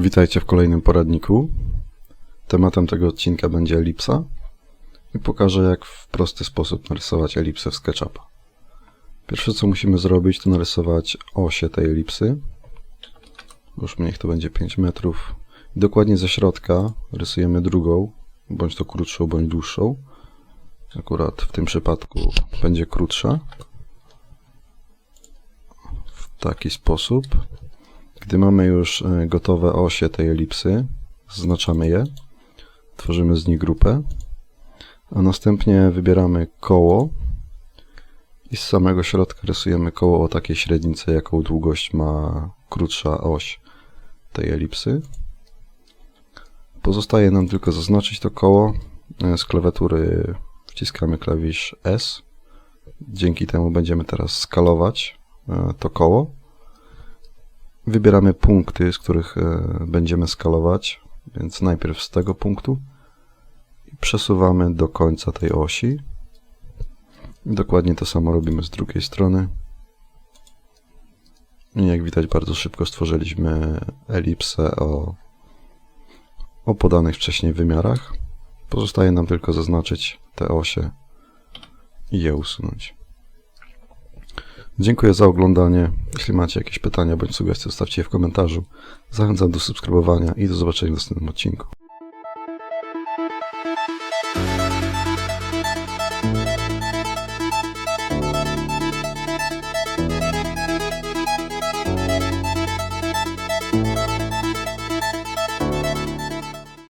Witajcie w kolejnym poradniku. Tematem tego odcinka będzie elipsa i pokażę jak w prosty sposób narysować elipsę w SketchUp. Pierwsze co musimy zrobić to narysować osie tej elipsy. Już niech to będzie 5 metrów. Dokładnie ze środka rysujemy drugą, bądź to krótszą, bądź dłuższą. Akurat w tym przypadku będzie krótsza. W taki sposób. Gdy mamy już e, gotowe osie tej elipsy, zaznaczamy je, tworzymy z nich grupę, a następnie wybieramy koło i z samego środka rysujemy koło o takiej średnicy, jaką długość ma krótsza oś tej elipsy. Pozostaje nam tylko zaznaczyć to koło. E, Z klawiatury wciskamy klawisz S. Dzięki temu będziemy teraz skalować e, to koło. Wybieramy punkty, z których e, będziemy skalować, więc najpierw z tego punktu i przesuwamy do końca tej osi. Dokładnie to samo robimy z drugiej strony. I jak widać, bardzo szybko stworzyliśmy elipsę o, o podanych wcześniej wymiarach. Pozostaje nam tylko zaznaczyć te osie i je usunąć. Dziękuję za oglądanie. Jeśli macie jakieś pytania bądź sugestie, zostawcie je w komentarzu. Zachęcam do subskrybowania i do zobaczenia w następnym odcinku.